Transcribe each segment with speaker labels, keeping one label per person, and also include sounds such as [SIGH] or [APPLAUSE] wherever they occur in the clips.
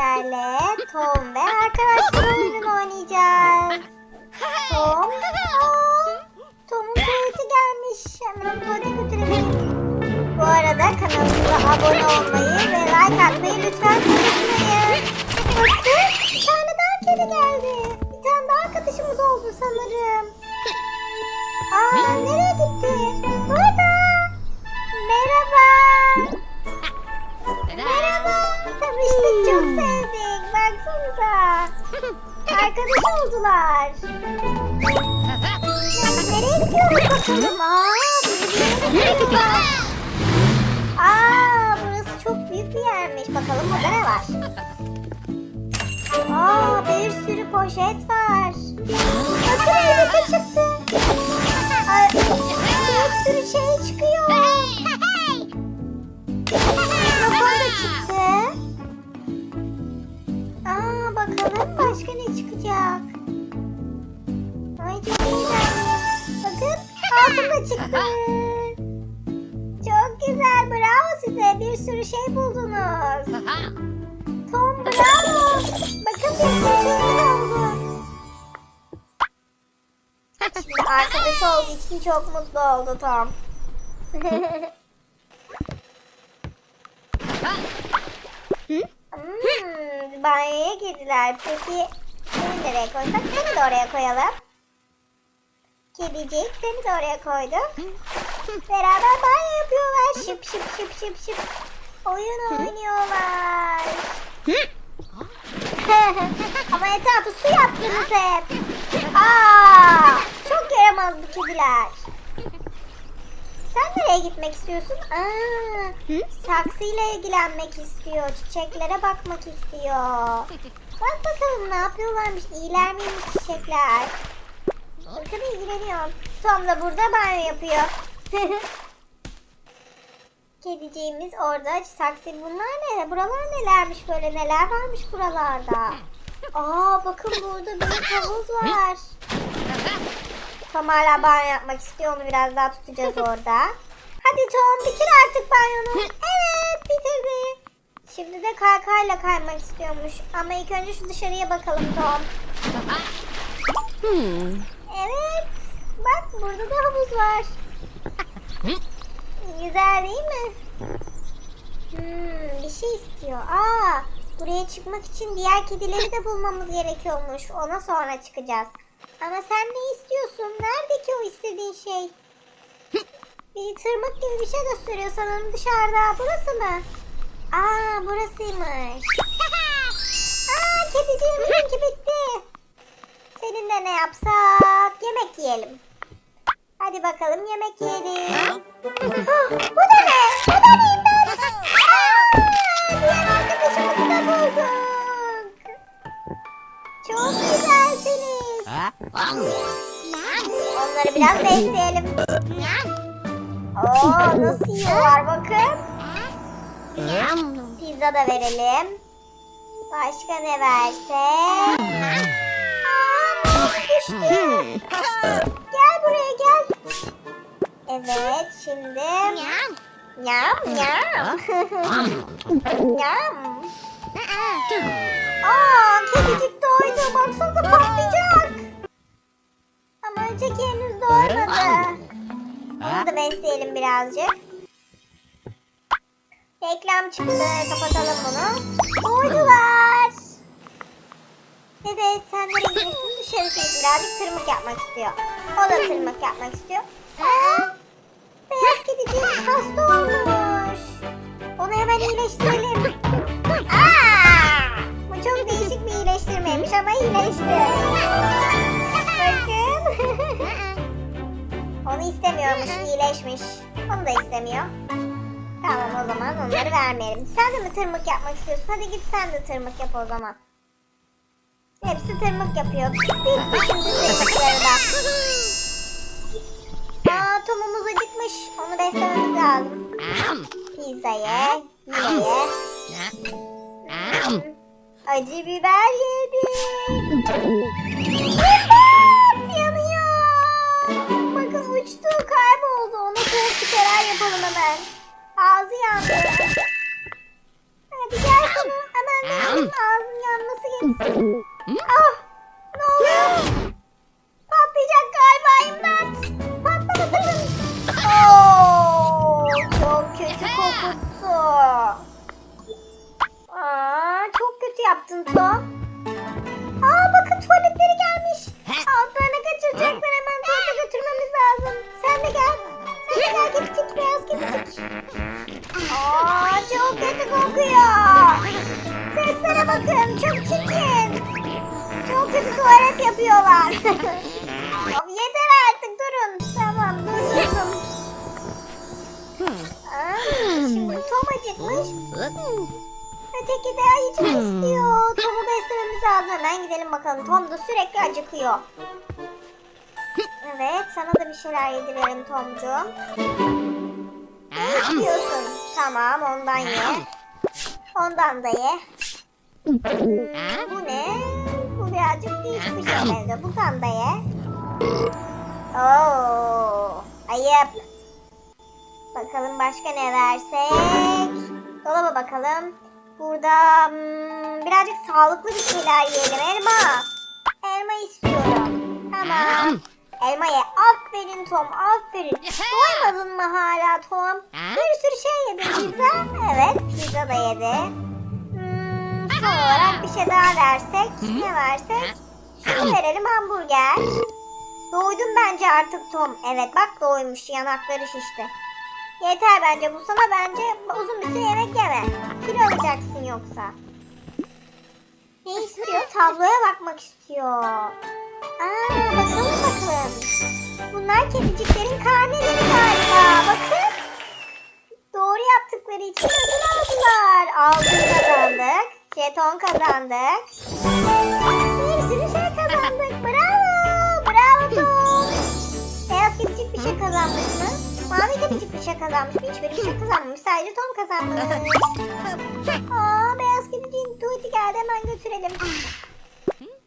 Speaker 1: sizlerle Tom ve arkadaşlar oyununu oynayacağız. Tom, aa, Tom'un tuvaleti gelmiş. Hemen tuvalete götürelim. Bu arada kanalımıza abone olmayı ve çok sevdik. Baksanıza. [LAUGHS] Arkadaş oldular. Nereye gidiyoruz bakalım? Aa, gidiyorlar. Aa, burası çok büyük bir yermiş. Bakalım burada ne var? Aa, bir sürü poşet var. Bakın çok güzel. Bakın altın da çıktı. Çok güzel bravo size bir sürü şey buldunuz. Tom bravo. Bakın bir sürü şey oldu. Şimdi arkadaş olduğu için çok mutlu oldu Tom. [LAUGHS] hmm, banyoya girdiler. Peki seni nereye koysak? Seni de oraya koyalım. Kedicik seni de oraya koydum. Beraber banyo yapıyorlar. Şıp şıp şıp şıp şıp. Oyun oynuyorlar. [LAUGHS] Ama etrafı su yaptınız hep. Aa, çok yaramaz bu kediler. Sen nereye gitmek istiyorsun? Aa, saksıyla ilgilenmek istiyor. Çiçeklere bakmak istiyor. Bak bakalım ne yapıyorlarmış. İyiler miymiş çiçekler? Bakın ilgileniyor. Tom da burada banyo yapıyor. [LAUGHS] Kediciğimiz orada saksı. Bunlar ne? Buralar nelermiş böyle? Neler varmış buralarda? Aa bakın burada bir havuz var. Tom hala banyo yapmak istiyor. Onu biraz daha tutacağız orada. Hadi Tom bitir artık banyonu. Evet bitirdi. Şimdi de kaykayla kaymak istiyormuş. Ama ilk önce şu dışarıya bakalım Tom. Evet. Bak burada da havuz var. [LAUGHS] Güzel değil mi? Hmm, bir şey istiyor. Aa, buraya çıkmak için diğer kedileri de bulmamız gerekiyormuş. Ona sonra çıkacağız. Ama sen ne istiyorsun? Nerede ki o istediğin şey? [LAUGHS] Bir tırmık gibi bir şey gösteriyor sanırım dışarıda. Burası mı? Aa, burasıymış. [LAUGHS] Aa, kediciğimizinki bitti. Seninle ne yapsak? Yemek yiyelim. Hadi bakalım yemek yiyelim. Hah, bu da ne? Bu da neymiş? Aa, diğer arkadaşımızı da bulduk. Çok güzelsiniz. Onları biraz besleyelim. Oo, nasıl yiyorlar bakın. Pizza da verelim. Başka ne versek? Aa, muz düştü. Gel buraya gel. Evet şimdi. Yam yam. yam. Aa kedicik doydu. Baksanıza patlayacak. Ama öteki henüz doymadı. Onu da besleyelim birazcık. Reklam çıktı. Kapatalım bunu. Doydular. Evet sen nereye gidiyorsun? Dışarı çıkıp birazcık tırmık yapmak istiyor. O da tırmık yapmak istiyor. Aa, beyaz kediciğimiz hasta olmuş. Onu hemen iyileştirelim. Bu çok değişik bir iyileştirmeymiş ama iyileşti. Bakın. [LAUGHS] Onu istemiyormuş, iyileşmiş. Onu da istemiyor. Tamam o zaman onları vermeyelim. Sen de mi tırmık yapmak istiyorsun? Hadi git sen de tırmık yap o zaman. Hepsi tırmık yapıyor. Bitti şimdi tırmıkları. Aa Tom'umuz acıkmış. Onu beslememiz lazım. Pizza ye. Yine ye. Hmm, Acı biber yedi. İmdat! Yanıyor. Bakın uçtu kayboldu. Ona soğuk bir yapalım hemen. Ağzı yandı. Hadi gel şunu hemen verelim. Ağzı Ah! Ne oluyor? Patlayacak galiba imdat. Patlama sakın. Oo, çok kötü kokuttu. Aa, çok kötü yaptın Tom. Tuvalet yapıyorlar. [LAUGHS] Yeter artık durun. Tamam durdurdum. Şimdi Tom acıkmış. Öteki de ayıcık istiyor. Tom'u beslememiz lazım. Hemen gidelim bakalım. Tom da sürekli acıkıyor. Evet sana da bir şeyler yedirelim Tomcuğum. Ne istiyorsun? Tamam ondan ye. Ondan da ye. Bu ne? Bu birazcık bir şey benziyor. Bundan da ye. Oo, ayıp. Bakalım başka ne versek? Dolaba bakalım. Burada hmm, birazcık sağlıklı bir şeyler yiyelim. Elma. Elma istiyorum. Tamam. Elma ye. Aferin Tom. Aferin. Doymadın mı hala Tom? Bir sürü şey yedin pizza. Evet pizza da yedi. Son olarak bir şey daha versek. Ne versek? Şunu verelim hamburger. Doydum bence artık Tom. Evet bak doymuş. Yanakları şişti. Yeter bence bu sana bence uzun bir süre yemek yeme. Kilo alacaksın yoksa. Ne istiyor? Tabloya bakmak istiyor. Aa bakalım bakalım. Bunlar kediciklerin karneleri galiba. Bakın. Doğru yaptıkları için ödül aldılar. Kazandık. Jeton kazandık. Sürü şey kazandık. Bravo. Bravo Tom. Beyaz kedicik bir şey kazanmış mı? Mavi kedicik bir şey kazanmış mı? Hiçbiri bir şey kazanmamış. Sadece Tom kazanmış. Aa beyaz kediciğin tuvaleti geldi. Hemen götürelim.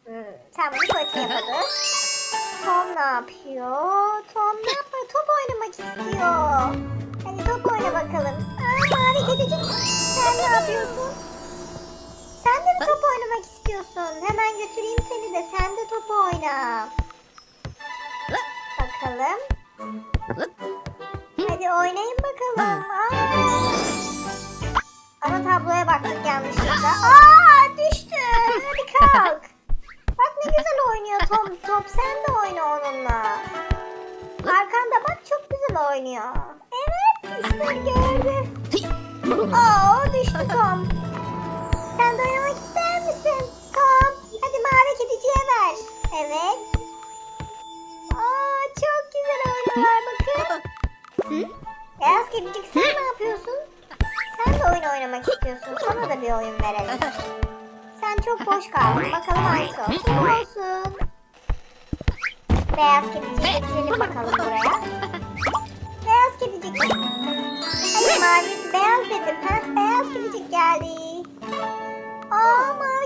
Speaker 1: Hmm, sen bunu tuvaleti yapalım. Tom ne yapıyor? Tom ne yapıyor? Top oynamak istiyor. Hadi top oyna bakalım. Aa mavi kedicik. Sen ne yapıyorsun? Sen de mi top oynamak istiyorsun? Hemen götüreyim seni de. Sen de top oyna. Bakalım. Hadi oynayın bakalım. Aa. Ama tabloya baktık yanlışlıkla. Aa düştü. Hadi kalk. Bak ne güzel oynuyor Tom. Top sen de oyna onunla. Arkanda bak çok güzel oynuyor. Evet işte gördü. Aa düştü Tom. Sen de oynamak ister misin? Tom hadi mavi kediciye ver. Evet. Aa çok güzel oynuyorlar bakın. Beyaz kedicik sen ne yapıyorsun? Sen de oyun oynamak istiyorsun. Sana da bir oyun verelim. Sen çok boş kaldın. Bakalım hangisi olsun. Olsun. Beyaz kediciyi getirelim bakalım buraya. Beyaz kedicik. Hayır mavi. Beyaz dedim. Ha? Beyaz kedicik geldi.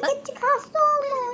Speaker 1: Kedicik hasta olmuş.